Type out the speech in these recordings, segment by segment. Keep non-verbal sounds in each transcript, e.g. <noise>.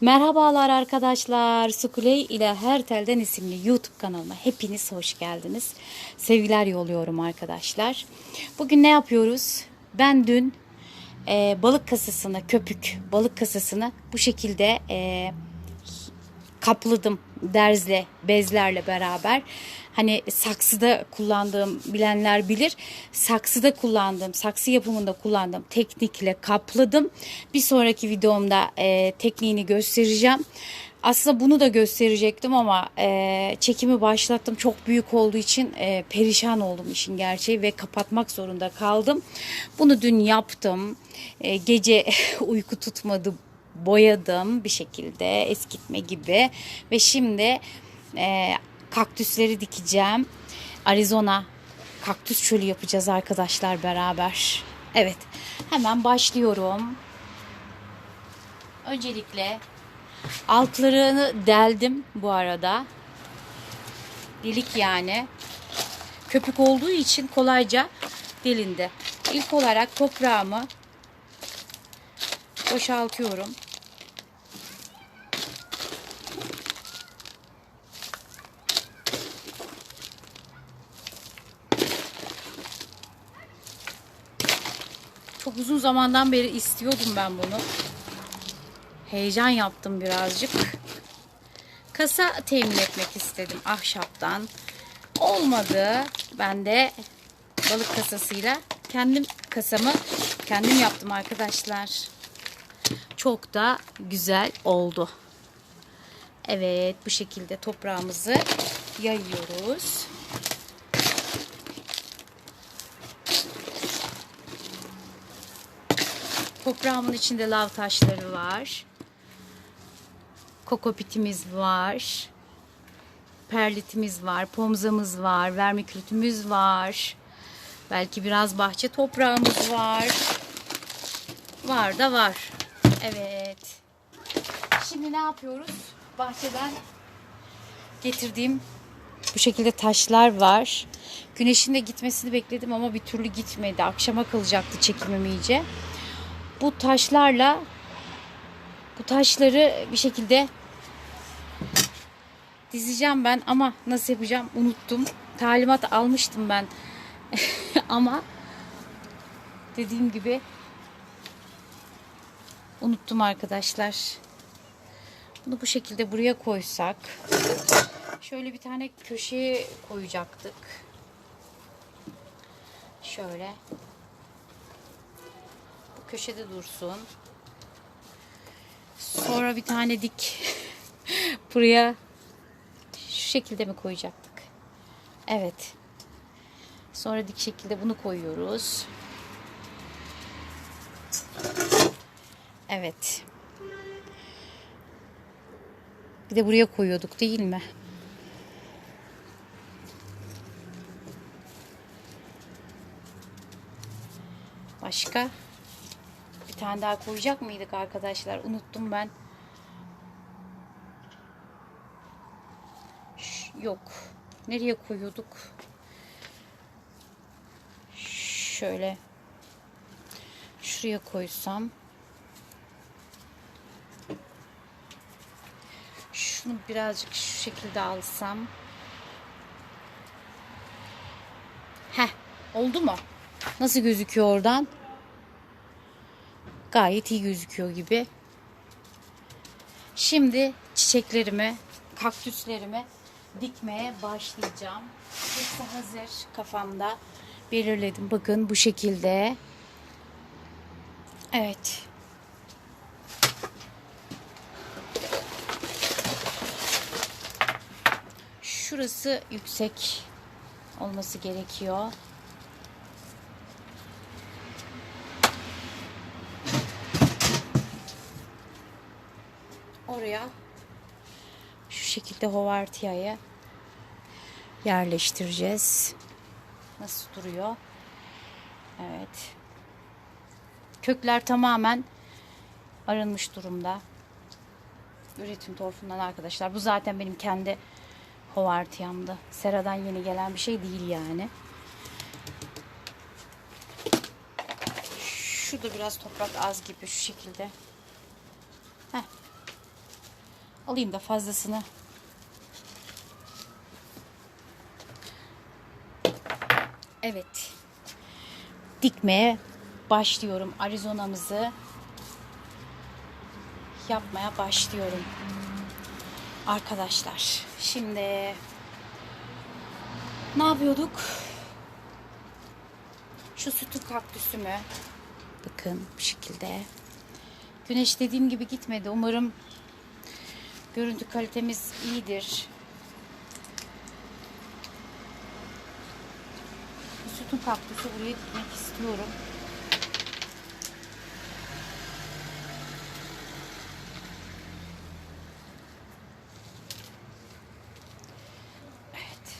Merhabalar arkadaşlar. Sukuley ile Her Telden isimli YouTube kanalıma hepiniz hoş geldiniz. Sevgiler yolluyorum arkadaşlar. Bugün ne yapıyoruz? Ben dün e, balık kasasını, köpük balık kasasını bu şekilde e, kapladım derzle, bezlerle beraber. Hani saksıda kullandığım bilenler bilir. Saksıda kullandığım, saksı yapımında kullandığım teknikle kapladım. Bir sonraki videomda e, tekniğini göstereceğim. Aslında bunu da gösterecektim ama e, çekimi başlattım. Çok büyük olduğu için e, perişan oldum işin gerçeği ve kapatmak zorunda kaldım. Bunu dün yaptım. E, gece <laughs> uyku tutmadı boyadım bir şekilde eskitme gibi ve şimdi e, kaktüsleri dikeceğim. Arizona kaktüs çölü yapacağız arkadaşlar beraber. Evet hemen başlıyorum. Öncelikle altlarını deldim bu arada. Delik yani. Köpük olduğu için kolayca delindi. İlk olarak toprağımı boşaltıyorum. Uzun zamandan beri istiyordum ben bunu. Heyecan yaptım birazcık. Kasa temin etmek istedim ahşaptan. Olmadı. Ben de balık kasasıyla kendim kasamı kendim yaptım arkadaşlar. Çok da güzel oldu. Evet bu şekilde toprağımızı yayıyoruz. Toprağımın içinde lav taşları var. Kokopitimiz var. Perlitimiz var. Pomzamız var. Vermikültümüz var. Belki biraz bahçe toprağımız var. Var da var. Evet. Şimdi ne yapıyoruz? Bahçeden getirdiğim bu şekilde taşlar var. Güneşin de gitmesini bekledim ama bir türlü gitmedi. Akşama kalacaktı çekimim iyice. Bu taşlarla bu taşları bir şekilde dizeceğim ben ama nasıl yapacağım unuttum. Talimat almıştım ben. <laughs> ama dediğim gibi unuttum arkadaşlar. Bunu bu şekilde buraya koysak. Şöyle bir tane köşeye koyacaktık. Şöyle. Köşede dursun. Sonra bir tane dik <laughs> buraya şu şekilde mi koyacaktık? Evet. Sonra dik şekilde bunu koyuyoruz. Evet. Bir de buraya koyuyorduk değil mi? Başka bir tane daha koyacak mıydık arkadaşlar? Unuttum ben. Yok. Nereye koyuyorduk? Şöyle. Şuraya koysam. Şunu birazcık şu şekilde alsam. Heh, oldu mu? Nasıl gözüküyor oradan? Gayet iyi gözüküyor gibi. Şimdi çiçeklerimi, kaktüslerimi dikmeye başlayacağım. Hepsi hazır kafamda. Belirledim. Bakın bu şekilde. Evet. Şurası yüksek olması gerekiyor. Oraya şu şekilde hovartiyayı yerleştireceğiz. Nasıl duruyor? Evet. Kökler tamamen arınmış durumda. Üretim torfundan arkadaşlar. Bu zaten benim kendi hovartiyamdı. Seradan yeni gelen bir şey değil yani. Şurada biraz toprak az gibi şu şekilde. Heh. Alayım da fazlasını. Evet. Dikmeye başlıyorum. Arizonamızı yapmaya başlıyorum. Arkadaşlar. Şimdi ne yapıyorduk? Şu sütü kaktüsümü bakın bu şekilde. Güneş dediğim gibi gitmedi. Umarım görüntü kalitemiz iyidir. Sütun kaktüsü buraya dikmek istiyorum. Evet.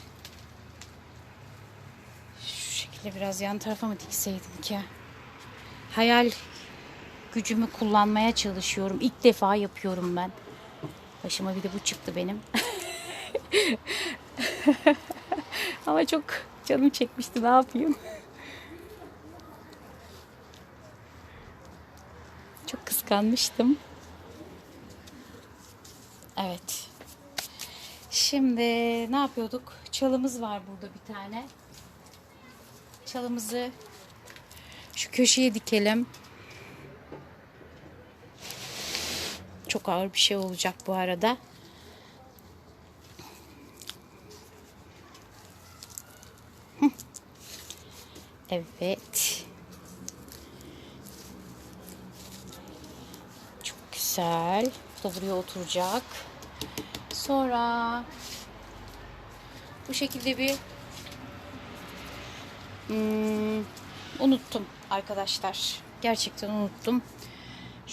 Şu şekilde biraz yan tarafa mı dikseydim ki? Hayal gücümü kullanmaya çalışıyorum. İlk defa yapıyorum ben. Başıma bir de bu çıktı benim. <laughs> Ama çok canım çekmişti. Ne yapayım? Çok kıskanmıştım. Evet. Şimdi ne yapıyorduk? Çalımız var burada bir tane. Çalımızı şu köşeye dikelim. Çok ağır bir şey olacak bu arada. Evet. Çok güzel. Bu da buraya oturacak. Sonra bu şekilde bir hmm, unuttum arkadaşlar. Gerçekten unuttum.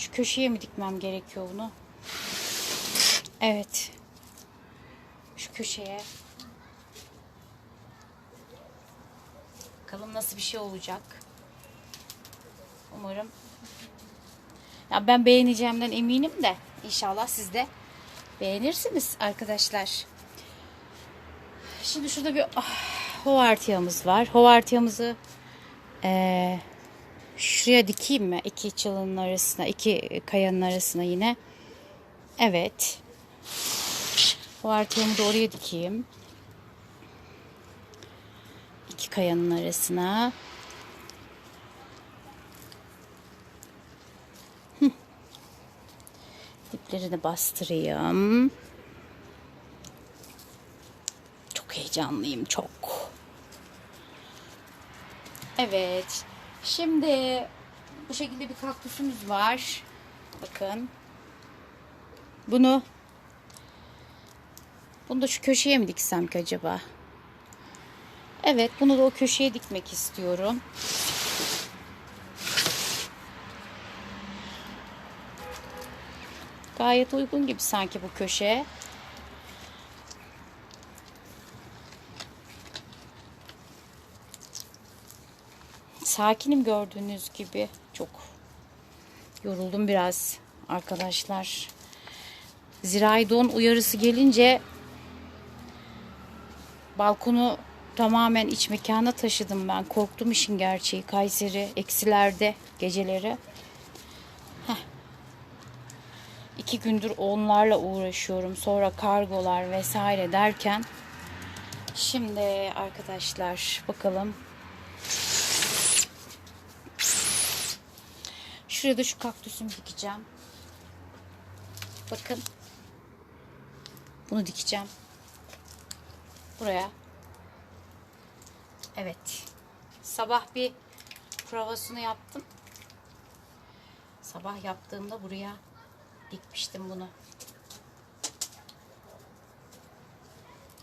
Şu köşeye mi dikmem gerekiyor bunu? Evet. Şu köşeye. Bakalım nasıl bir şey olacak. Umarım. Ya ben beğeneceğimden eminim de inşallah siz de beğenirsiniz arkadaşlar. Şimdi şurada bir ah, hovartiyamız var. Hovartiyamızı eee Şuraya dikeyim mi? İki çalının arasına, iki kayanın arasına yine. Evet. Bu artığımı da oraya dikeyim. İki kayanın arasına. Diplerini bastırayım. Çok heyecanlıyım, çok. Evet. Şimdi bu şekilde bir kaktüsümüz var. Bakın. Bunu bunu da şu köşeye mi diksem ki acaba? Evet, bunu da o köşeye dikmek istiyorum. Gayet uygun gibi sanki bu köşe. Sakinim gördüğünüz gibi. Çok yoruldum biraz arkadaşlar. Zirai don uyarısı gelince balkonu tamamen iç mekana taşıdım ben. Korktum işin gerçeği. Kayseri eksilerde geceleri. Heh. İki gündür onlarla uğraşıyorum. Sonra kargolar vesaire derken şimdi arkadaşlar bakalım Şuraya da şu kaktüsümü dikeceğim. Bakın. Bunu dikeceğim. Buraya. Evet. Sabah bir provasını yaptım. Sabah yaptığımda buraya dikmiştim bunu.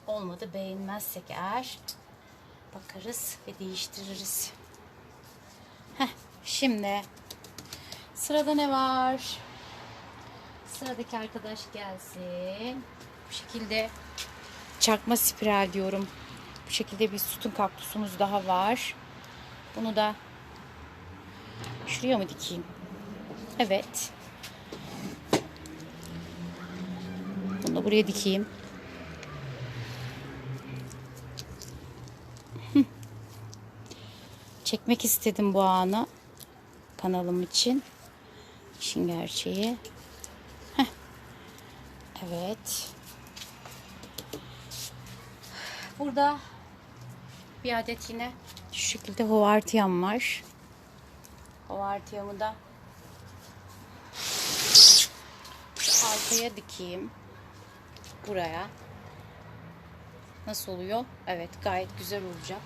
Olmadı beğenmezsek eğer bakarız ve değiştiririz. Heh, şimdi Sırada ne var? Sıradaki arkadaş gelsin. Bu şekilde çakma spiral diyorum. Bu şekilde bir sütun kaktüsümüz daha var. Bunu da şuraya mı dikeyim? Evet. Bunu da buraya dikeyim. Çekmek istedim bu anı kanalım için. İşin gerçeği. Heh. Evet. Burada bir adet yine şu şekilde hovartiyam var. Hovartiyamı da arkaya dikeyim. Buraya. Nasıl oluyor? Evet gayet güzel olacak.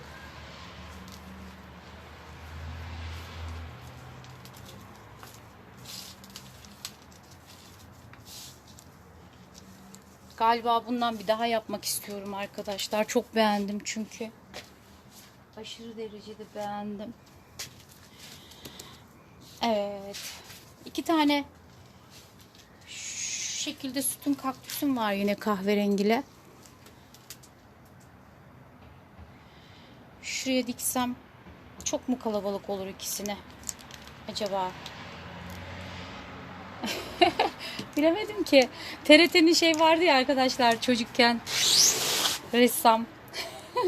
Galiba bundan bir daha yapmak istiyorum arkadaşlar. Çok beğendim çünkü. Aşırı derecede beğendim. Evet. İki tane şu şekilde sütun kaktüsüm var yine kahverengili. Şuraya diksem çok mu kalabalık olur ikisine? Acaba? Bilemedim ki. TRT'nin şey vardı ya arkadaşlar çocukken. Ressam. <laughs>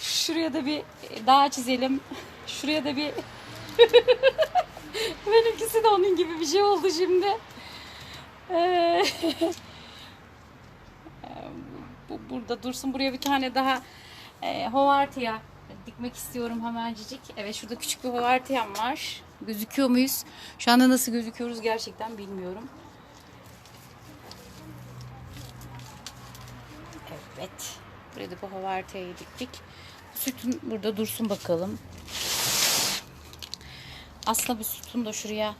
Şuraya da bir dağ çizelim. Şuraya da bir <laughs> Benimkisi de onun gibi bir şey oldu şimdi. Ee, <laughs> bu burada dursun. Buraya bir tane daha e, hovartiya dikmek istiyorum hemencik. Evet şurada küçük bir hovartiyam var. Gözüküyor muyuz? Şu anda nasıl gözüküyoruz gerçekten bilmiyorum. Evet. Buraya da bu hovartiyayı diktik. Sütun burada dursun bakalım. Aslında bir sütun da şuraya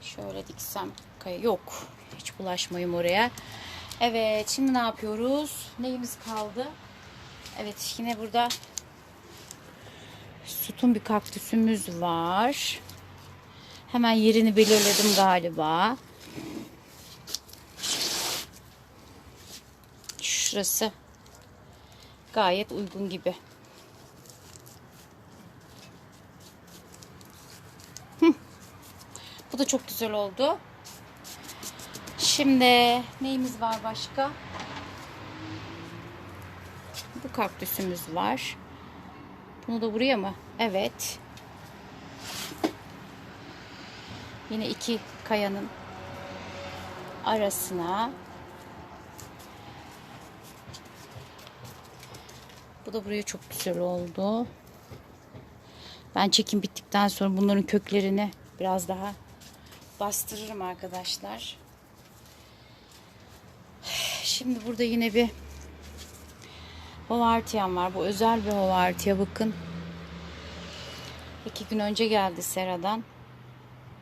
şöyle diksem yok. Hiç bulaşmayayım oraya. Evet şimdi ne yapıyoruz? Neyimiz kaldı? Evet yine burada sütun bir kaktüsümüz var. Hemen yerini belirledim galiba. Şurası gayet uygun gibi. Bu da çok güzel oldu. Şimdi neyimiz var başka? Bu kaktüsümüz var. Bunu da buraya mı? Evet. Yine iki kayanın arasına. Bu da buraya çok güzel oldu. Ben çekim bittikten sonra bunların köklerini biraz daha bastırırım arkadaşlar. Şimdi burada yine bir hovartiyam var. Bu özel bir hovartiya bakın. İki gün önce geldi Sera'dan.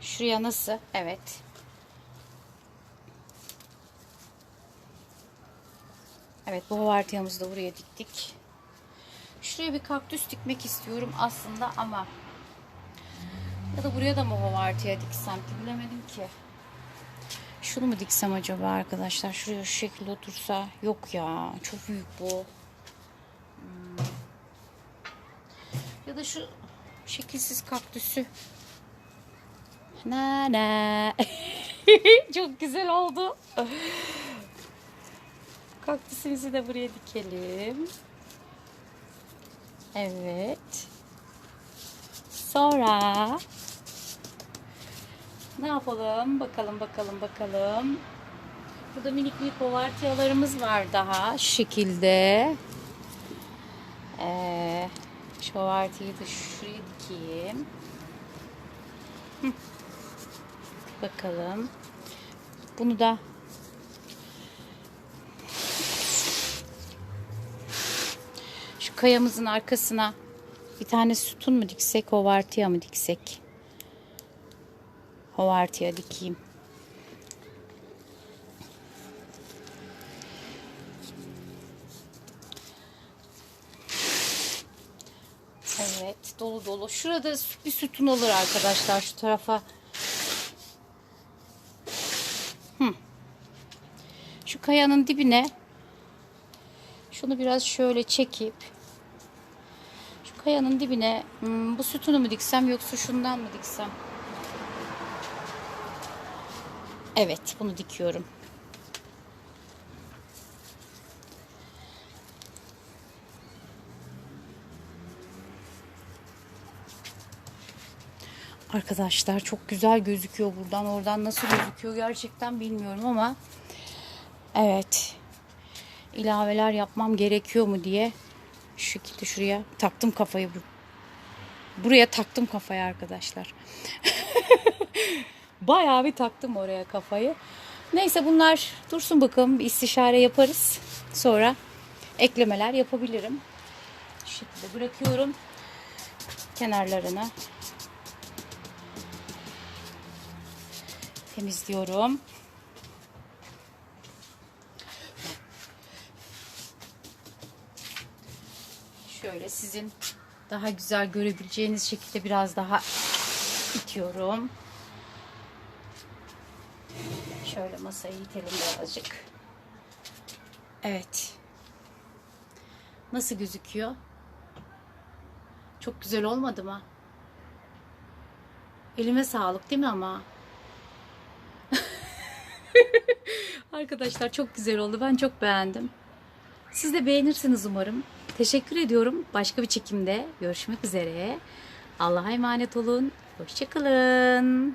Şuraya nasıl? Evet. Evet bu hovartiyamızı da buraya diktik. Şuraya bir kaktüs dikmek istiyorum aslında ama ya da buraya da mı hovartiya diksem ki bilemedim ki. Şunu mu diksem acaba arkadaşlar? Şuraya şu şekilde otursa. Yok ya çok büyük bu. Hmm. Ya da şu şekilsiz kaktüsü. Na na. <laughs> çok güzel oldu. Kaktüsümüzü de buraya dikelim. Evet. Sonra ne yapalım? Bakalım bakalım bakalım. Burada minik minik hovartiyalarımız var daha şu şekilde. Ee, şu hovartiyayı da şuraya dikeyim. Hı. Bakalım. Bunu da kayamızın arkasına bir tane sütun mu diksek, hovartiya mı diksek? Hovartiya dikeyim. Evet, dolu dolu. Şurada bir sütun olur arkadaşlar şu tarafa. Şu kayanın dibine şunu biraz şöyle çekip kayanın dibine hmm, bu sütunu mu diksem yoksa şundan mı diksem? Evet, bunu dikiyorum. Arkadaşlar çok güzel gözüküyor buradan. Oradan nasıl gözüküyor gerçekten bilmiyorum ama Evet. İlaveler yapmam gerekiyor mu diye şu şekilde şuraya taktım kafayı. bu- Buraya taktım kafayı arkadaşlar. <laughs> Bayağı bir taktım oraya kafayı. Neyse bunlar dursun bakalım bir istişare yaparız. Sonra eklemeler yapabilirim. Şu şekilde bırakıyorum kenarlarını. Temizliyorum. Şöyle sizin daha güzel görebileceğiniz şekilde biraz daha itiyorum. Şöyle masayı itelim birazcık. Evet. Nasıl gözüküyor? Çok güzel olmadı mı? Elime sağlık değil mi ama? <laughs> Arkadaşlar çok güzel oldu. Ben çok beğendim. Siz de beğenirsiniz umarım. Teşekkür ediyorum. Başka bir çekimde görüşmek üzere. Allah'a emanet olun. Hoşçakalın.